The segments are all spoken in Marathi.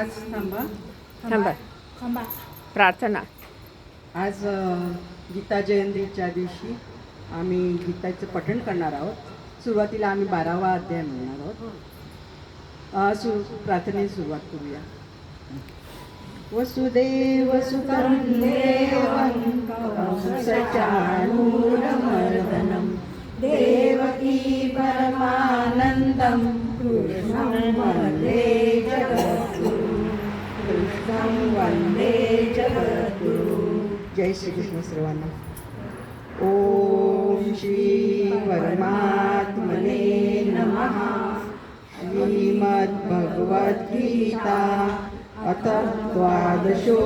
आज थांबा. थांबा. थांबा. प्रार्थना. आज गीता जयंतीच्या दिवशी आम्ही गीताचं पठण करणार आहोत. सुरुवातीला आम्ही बारावा अध्याय म्हणणार आहोत. सु प्रार्थनेची सुरुवात करूया. वसुदेव सुतं देवं जय श्रीकृष्ण सर्वांना. ॐ श्री परमात्मने नमः. श्रीमद्भगवद्गीता अथ द्वादशोऽध्यायः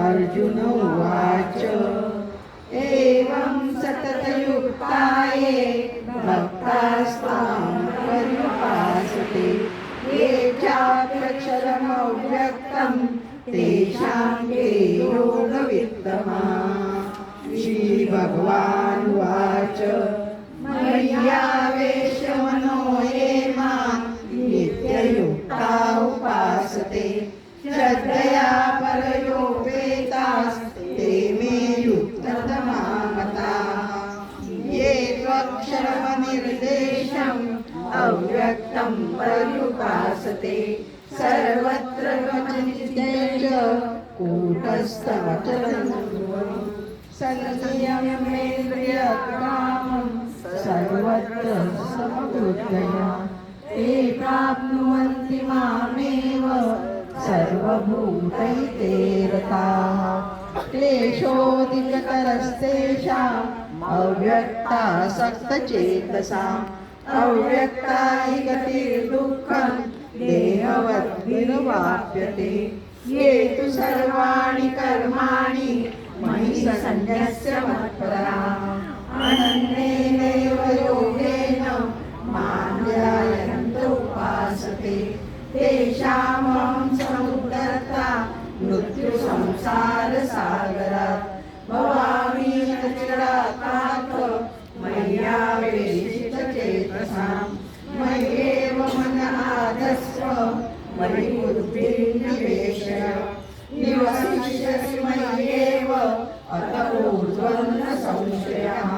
अर्जुन उवाच एवं सततयुक्ताये भक्तास्तां पर्युपासते. ये चाप्यक्षरमव्यक्तं तेषां के योगवित्तमा श्रीभगवानुवाच मय्या कूटस्थवचनं सन्नियमेन्द्रियग्रामं सर्वत्र समबुद्धया ते प्राप्नुवन्ति मामेव सर्वभूतैते रताः क्लेशोऽधिकतरस्तेषाम् अव्यक्तासक्तचेतसाम् अव्यक्ता हि गतिर्दुःखं देहवद्भिर्वाप्यते ये तु सर्वाणि कर्माणि मयि सन्न्यस्य मत्पराः अनन्येनैव योगेन मान्यायन्त उपासते। तेषामहं समुद्धर्ता मृत्युसंसारसागरात् भवामि चिरातात् मय्यावेशितचेतसां मय्येव मन आधस्व मयि निवसिष्यसि मय्येव अत ऊर्ध्वं न संशयः।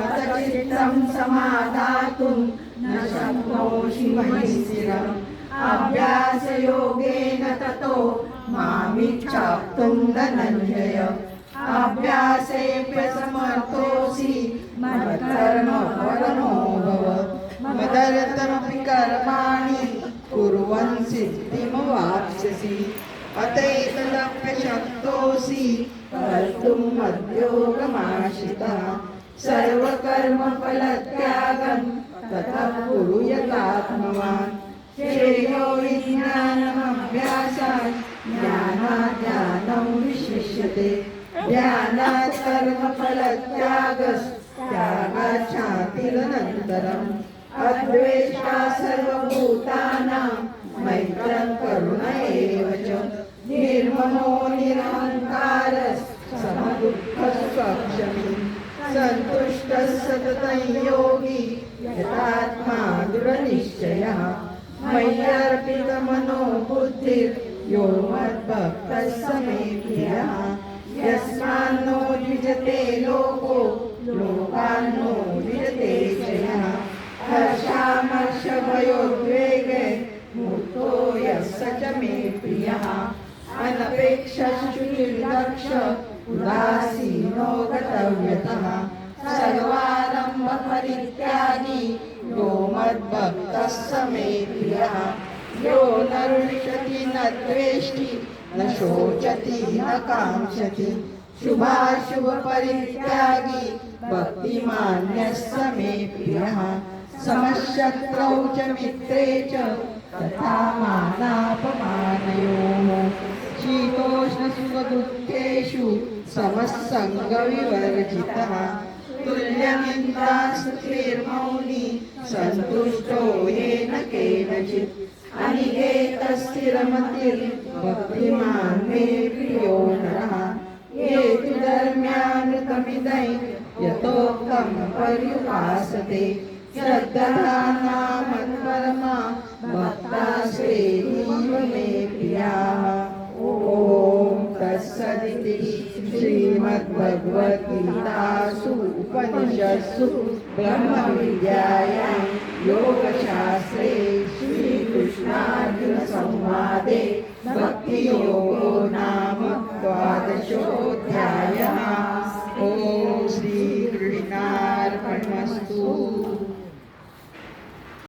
अत चित्तं समादातुं न शक्नोषि मयि स्थिरम्। अभ्यासयोगेन ततो मामिच्छाप्तुं धनञ्जय अभ्यासेऽप्यसमर्थोऽसि मत्कर्म परमो भव मदर्थमपि कर्माणि कुर्वन् सिद्धिमवाप्स्यसि। अतैतदप्यशक्तोऽसि कर्तुं मद्योगमाश्रितः। सर्वकर्मफलत्यागं ततः कुरु यथात्मवान् श्रेयो विज्ञानमभ्यासात् ज्ञानात् ज्ञानं विशिष्यते ज्ञानात् कर्मफलत्यागस्त्यागात् शान्तिरनन्तरम् अद्वेष्टा सर्वभूतानां मैत्रं निर्ममो निरहङ्कारः समदुःखस्वक्षमी सन्तुष्टः सततं योगी यतात्मा दृढनिश्चयः मय्यर्पितमनो बुद्धिर्यो मद्भक्तः स प्रियः यस्मान्नो द्विजते लोको लोकान्नो द्विजते च यः हर्षामर्षभयोद्वेगे मुक्तो यः स च मे प्रियः अनपेक्षशुचिर्दक्ष उदासीनो गतव्यतः सर्वारम्भपरित्यागी यो मद्भक्तः स मे प्रियः यो न रुष्यति न द्वेष्टि न शोचति न काङ्क्षति। शुभाशुभपरित्यागी भक्तिमान्यः स मे प्रियः समशत्रौ च मित्रे च तथा मानापमानयोः। शीतोष्णसुखदुःखेषु समस्सङ्गविवर्जितः तुल्यनिन्दास्तुतिर्मौनी सन्तुष्टो येन केनचित्। अनिकेतस्थिरमतिर्भक्तिमान् मे प्रियो नरः। ये तु धर्म्यानृतमिदै यतोक्तं पर्युपासते। श्रद्धानामत्परमा श्रीमद्भगवद्गीतासु उपनिषत्सु ब्रह्मविद्यायां योगशास्त्रे श्रीकृष्णार्जुनसंवादे भक्तियोगो नाम द्वादशोऽध्यायः।